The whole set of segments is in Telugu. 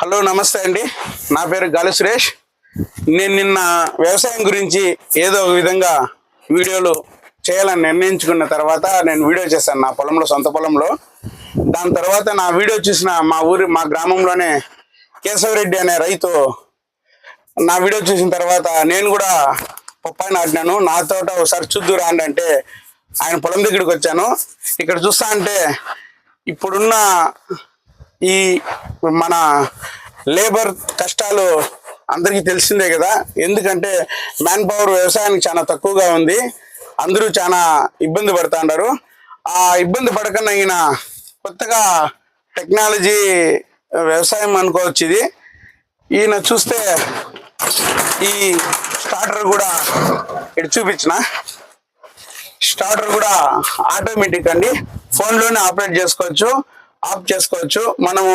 హలో నమస్తే అండి. నా పేరు గాలి సురేష్. నేను నిన్న వ్యవసాయం గురించి ఏదో ఒక విధంగా వీడియోలు చేయాలని నిర్ణయించుకున్న తర్వాత నేను వీడియో చేశాను నా పొలంలో సొంత పొలంలో. దాని తర్వాత నా వీడియో చూసిన మా ఊరి మా గ్రామంలోనే కేశవరెడ్డి అనే రైతు నా వీడియో చూసిన తర్వాత నేను కూడా పప్పాయి నాటినాను. నా తోట ఒకసారి చూద్దురా అంటే ఆయన పొలం దగ్గరికి వచ్చాను. ఇక్కడ చూస్తా అంటే ఇప్పుడున్న ఈ మన లేబర్ కష్టాలు అందరికీ తెలిసిందే కదా. ఎందుకంటే మ్యాన్ పవర్ వ్యవసాయానికి చాలా తక్కువగా ఉంది. అందరూ చాలా ఇబ్బంది పడుతుంటారు ఆ ఇబ్బంది పడకుండా ఈయన కొత్తగా టెక్నాలజీ వ్యవసాయం అనుకోవచ్చు ఇది. ఈయన చూస్తే ఈ స్టార్టర్ కూడా ఇటు చూపించిన. స్టార్టర్ కూడా ఆటోమేటిక్ అండి. ఫోన్లోనే ఆపరేట్ చేసుకోవచ్చు. ఆఫ్ చేసుకోవచ్చు. మనము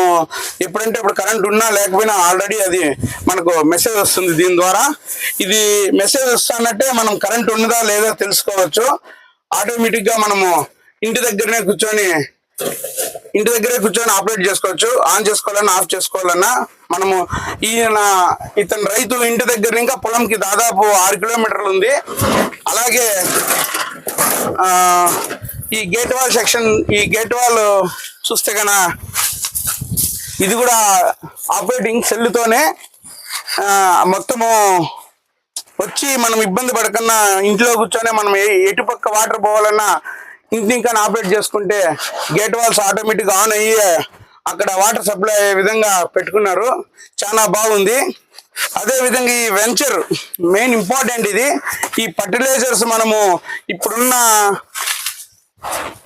ఎప్పుడంటే ఇప్పుడు కరెంట్ ఉన్నా లేకపోయినా ఆల్రెడీ అది మనకు మెసేజ్ వస్తుంది దీని ద్వారా. ఇది మెసేజ్ వస్తానంటే మనం కరెంట్ ఉన్నదా లేదా తెలుసుకోవచ్చు. ఆటోమేటిక్గా మనము ఇంటి దగ్గరనే కూర్చొని ఇంటి దగ్గరే కూర్చొని ఆపరేట్ చేసుకోవచ్చు. ఆన్ చేసుకోవాలన్నా ఆఫ్ చేసుకోవాలన్నా మనము ఈయన ఇతని రైతు ఇంటి దగ్గర ఇంకా పొలంకి దాదాపు ఆరు కిలోమీటర్లు ఉంది. అలాగే ఆ, ఈ గేట్ వాల్ సెక్షన్ ఈ గేట్ వాల్ చూస్తే కన ఇది కూడా ఆపరేటింగ్ సెల్లుతోనే మొత్తము వచ్చి మనం ఇబ్బంది పడకుండా ఇంట్లో కూర్చొని మనం ఏ- వాటర్ పోవాలన్నా ఇంటిని ఇంకా ఆపరేట్ చేసుకుంటే గేట్ వాల్స్ ఆటోమేటిక్ ఆన్ అయ్యి అక్కడ వాటర్ సప్లై అయ్యే విధంగా పెట్టుకున్నారు. చాలా బాగుంది. అదే విధంగా ఈ వెంచర్ మెయిన్ ఇంపార్టెంట్ ఇది. ఈ ఫర్టిలైజర్స్ మనము ఇప్పుడున్న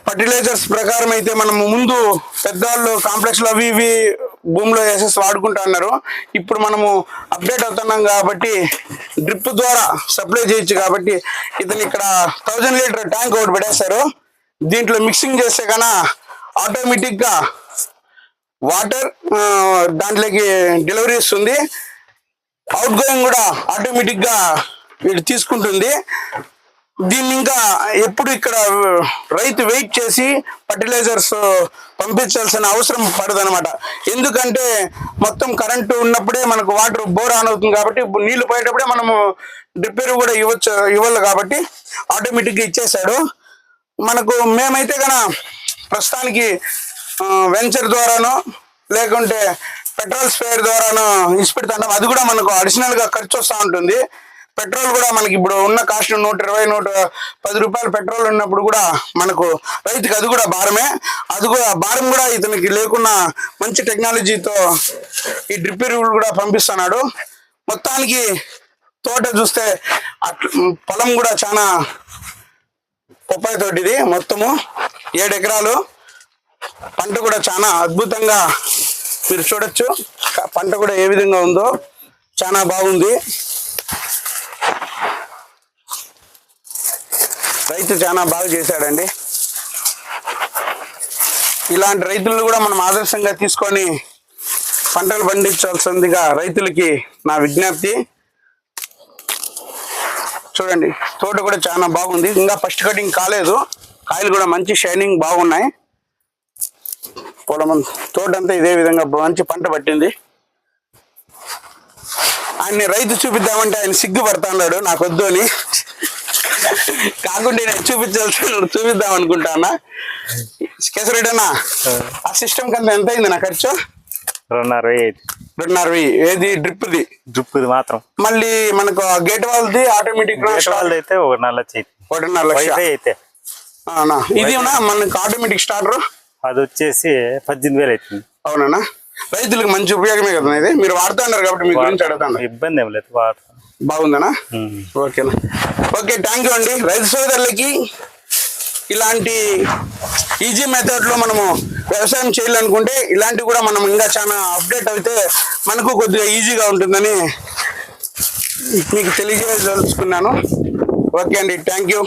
ఫర్టిలైజర్స్ ప్రకారం అయితే మనము ముందు పెద్దవాళ్ళు కాంప్లెక్స్లు అవి ఇవి భూమిలో వేసేసి వాడుకుంటా ఉన్నారు ఇప్పుడు మనము అప్డేట్ అవుతున్నాం కాబట్టి డ్రిప్ ద్వారా సప్లై చేయొచ్చు కాబట్టి ఇతను ఇక్కడ థౌజండ్ లీటర్ ట్యాంక్ ఒకటి పెట్టేస్తారు దీంట్లో మిక్సింగ్ చేస్తే కన్నా ఆటోమేటిక్గా వాటర్ దాంట్లోకి డెలివరీ ఇస్తుంది అవుట్ గోయింగ్ కూడా ఆటోమేటిక్గా వీడు తీసుకుంటుంది. దీన్ని ఇంకా ఎప్పుడు ఇక్కడ రైతు వెయిట్ చేసి ఫర్టిలైజర్స్ పంపించాల్సిన అవసరం పడదనమాట ఎందుకంటే మొత్తం కరెంటు ఉన్నప్పుడే మనకు వాటర్ బోర్ ఆన్ అవుతుంది కాబట్టి నీళ్ళు నీళ్ళు పోయేటప్పుడే మనము రిపేర్ కూడా ఇవ్వచ్చు ఇవ్వాలి కాబట్టి ఆటోమేటిక్గా ఇచ్చేసాడు మనకు మేమైతే కన ప్రస్తుతానికి వెంచర్ ద్వారానో లేకుంటే పెట్రోల్ స్పేర్ ద్వారానో ఇసిపెడుతుంటాం. అది కూడా మనకు అడిషనల్గా ఖర్చు వస్తూ ఉంటుంది. పెట్రోల్ కూడా మనకి ఇప్పుడు ఉన్న కాస్ట్ నూట ఇరవై నూట పది రూపాయలు పెట్రోల్ ఉన్నప్పుడు కూడా మనకు రైతుకి అది కూడా భారమే. అది కూడా భారం కూడా ఇతనికి లేకున్నా మంచి టెక్నాలజీతో ఈ డ్రిప్ ఎరువులు కూడా పంపిస్తున్నాడు. మొత్తానికి తోట చూస్తే అట్ల పొలం కూడా చాలా బొప్పాయి తోటిది మొత్తము. ఏడు ఎకరాలు. పంట కూడా చాలా అద్భుతంగా మీరు చూడొచ్చు. పంట కూడా ఏ విధంగా ఉందో చాలా బాగుంది. రైతు చాలా బాగా చేశాడండి. ఇలాంటి రైతులను కూడా మనం ఆదర్శంగా తీసుకొని పంటలు పండించాల్సిందిగా రైతులకి నా విజ్ఞప్తి. చూడండి తోట కూడా చాలా బాగుంది. ఇంకా ఫస్ట్ కటింగ్ కాలేదు. కాయలు కూడా మంచి షైనింగ్ బాగున్నాయి. పొలం తోట అంతా ఇదే విధంగా మంచి పంట పట్టింది. ఆయన్ని రైతు చూపిద్దామంటే ఆయన సిగ్గుపడుతున్నాడు నాకు వద్దు అని. కాకుండా నేను చూపించాల్సి చూపిద్దాం అనుకుంటానా? కేసరెడ్డి అన్న ఆ సిస్టమ్ కంటే ఎంత అయింది నా ఖర్చు? రెండున్నర వెయ్యి రెండున్నర వెయ్యి. ఏది? డ్రిప్ది? డ్రిప్ ఇది మాత్రం. మళ్ళీ మనకు గేట్ వాళ్ళది ఆటోమేటిక్ వాళ్ళది అయితే ఒక నెల ఒకటిన్నర లక్ష. అయితే. అవునా? ఇది ఉన్నా మనకు ఆటోమేటిక్ స్టార్టర్? అది వచ్చేసి పద్దెనిమిది వేలు అవుతుంది. అవునా? రైతులకు మంచి ఉపయోగమే కదా ఇది? మీరు వాడుతున్నారు కాబట్టి మీ గురించి అడుగుతాను. ఇబ్బంది ఏం లేదు వాడతాం బాగుందనా. ఓకేనా. ఓకే థ్యాంక్ యూ అండి. రైతు సోదరులకి ఇలాంటి ఈజీ మెథడ్లో మనము వ్యవసాయం చేయాలనుకుంటే ఇలాంటివి కూడా మనం ఇంకా చాలా అప్డేట్ అయితే మనకు కొద్దిగా ఈజీగా ఉంటుందని మీకు తెలియజేయదలుచుకున్నాను. ఓకే అండి థ్యాంక్ యూ